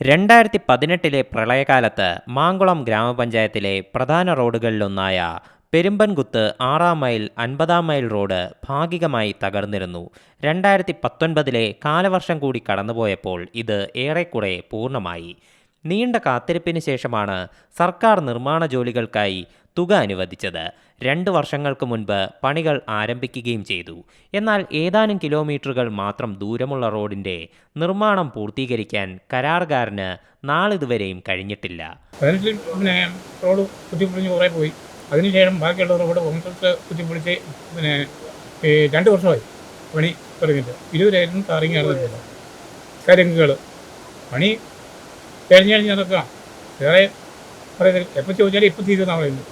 രണ്ടായിരത്തി പതിനെട്ടിലെ പ്രളയകാലത്ത് മാങ്കുളം ഗ്രാമപഞ്ചായത്തിലെ പ്രധാന റോഡുകളിലൊന്നായ പെരുമ്പൻകുത്ത് ആറാം മൈൽ അൻപതാം മൈൽ റോഡ് ഭാഗികമായി തകർന്നിരുന്നു. രണ്ടായിരത്തി പത്തൊൻപതിലെ കാലവർഷം കൂടി കടന്നുപോയപ്പോൾ ഇത് ഏറെക്കുറെ പൂർണമായി. നീണ്ട കാത്തിരിപ്പിന് ശേഷമാണ് സർക്കാർ നിർമ്മാണ ജോലികൾക്കായി തുക അനുവദിച്ചത്. രണ്ട് വർഷങ്ങൾക്ക് മുൻപ് പണികൾ ആരംഭിക്കുകയും ചെയ്തു. എന്നാൽ ഏതാനും കിലോമീറ്ററുകൾ മാത്രം ദൂരമുള്ള റോഡിന്റെ നിർമ്മാണം പൂർത്തീകരിക്കാൻ കരാറുകാരന് നാളിതുവരെയും കഴിഞ്ഞിട്ടില്ല. റോഡ് കുത്തിപ്പൊളിഞ്ഞ് കുറേ പോയി. അതിനുശേഷം ബാക്കിയുള്ള റോഡ് കുത്തിപ്പൊളിച്ച് പിന്നെ രണ്ട് വർഷമായി പണി തുടങ്ങിയിട്ട്. ഇരുവരായിരുന്നു നടന്നിട്ടില്ല. കരിങ്കുകൾ പണി കഴിഞ്ഞ് കഴിഞ്ഞ് നടക്കുക. വേറെ എപ്പോൾ ചോദിച്ചാലും ഇപ്പം തീരുന്നാണ് പറയുന്നത്.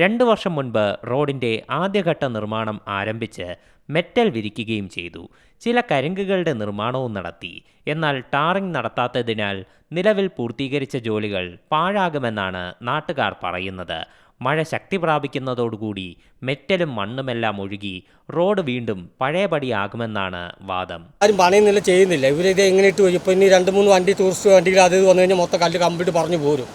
രണ്ടു വർഷം മുൻപ് റോഡിന്റെ ആദ്യഘട്ട നിർമ്മാണം ആരംഭിച്ച് മെറ്റൽ വിരിക്കുകയും ചെയ്തു. ചില കരിങ്കുകളുടെ നിർമ്മാണവും നടത്തി. എന്നാൽ ടാറിംഗ് നടത്താത്തതിനാൽ നിലവിൽ പൂർത്തീകരിച്ച ജോലികൾ പാഴാകുമെന്നാണ് നാട്ടുകാർ പറയുന്നത്. മഴ ശക്തി പ്രാപിക്കുന്നതോടുകൂടി മെറ്റലും മണ്ണുമെല്ലാം ഒഴുകി റോഡ് വീണ്ടും പഴയപടിയാകുമെന്നാണ് വാദം. ആരും പണിയുന്നില്ല ചെയ്യുന്നില്ല. ഇവരിത് എങ്ങനെ ഇട്ട് വരും ഇപ്പോൾ ഇനി രണ്ട് മൂന്ന് വണ്ടി ടൂറിസ്റ്റ് വണ്ടികൾ അത് വന്നു കഴിഞ്ഞാൽ മൊത്തം കല്ല് കമ്പിട്ട് പറഞ്ഞു പോരും.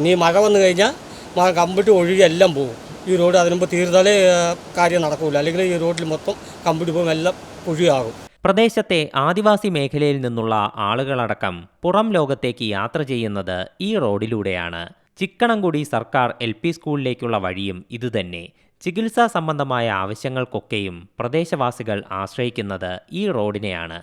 ഇനി മഴ വന്നു കഴിഞ്ഞാൽ മഴ കമ്പിട്ട് ഒഴുകി എല്ലാം പോകും ഈ റോഡ് അതിനുമ്പോൾ തീർന്നാലേ ആ, കാര്യം നടക്കില്ല അല്ലെങ്കിൽ ഈ റോഡിൽ മൊത്തം കമ്പിട്ട് പോകും എല്ലാം ഒഴിയാകും പ്രദേശത്തെ ആദിവാസി മേഖലയിൽ നിന്നുള്ള ആളുകളടക്കം പുറം ലോകത്തേക്ക് യാത്ര ചെയ്യുന്നത് ഈ റോഡിലൂടെയാണ്. ചിക്കണംകുടി സർക്കാർ എൽ പി സ്കൂളിലേക്കുള്ള വഴിയും ഇതുതന്നെ. ചികിത്സാ സംബന്ധമായ ആവശ്യങ്ങൾക്കൊക്കെയും പ്രദേശവാസികൾ ആശ്രയിക്കുന്നത് ഈ റോഡിനെയാണ്.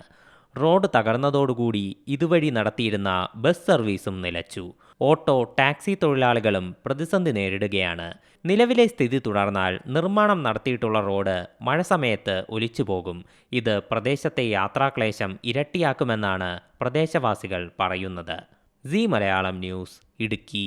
റോഡ് തകർന്നതോടുകൂടി ഇതുവഴി നടത്തിയിരുന്ന ബസ് സർവീസും നിലച്ചു. ഓട്ടോ ടാക്സി തൊഴിലാളികളും പ്രതിസന്ധി നേരിടുകയാണ്. നിലവിലെ സ്ഥിതി തുടർന്നാൽ നിർമ്മാണം നടത്തിയിട്ടുള്ള റോഡ് മഴ സമയത്ത് ഒലിച്ചുപോകും. ഇത് പ്രദേശത്തെ യാത്രാക്ലേശം ഇരട്ടിയാക്കുമെന്നാണ് പ്രദേശവാസികൾ പറയുന്നത്. C Malayalam news Idukki.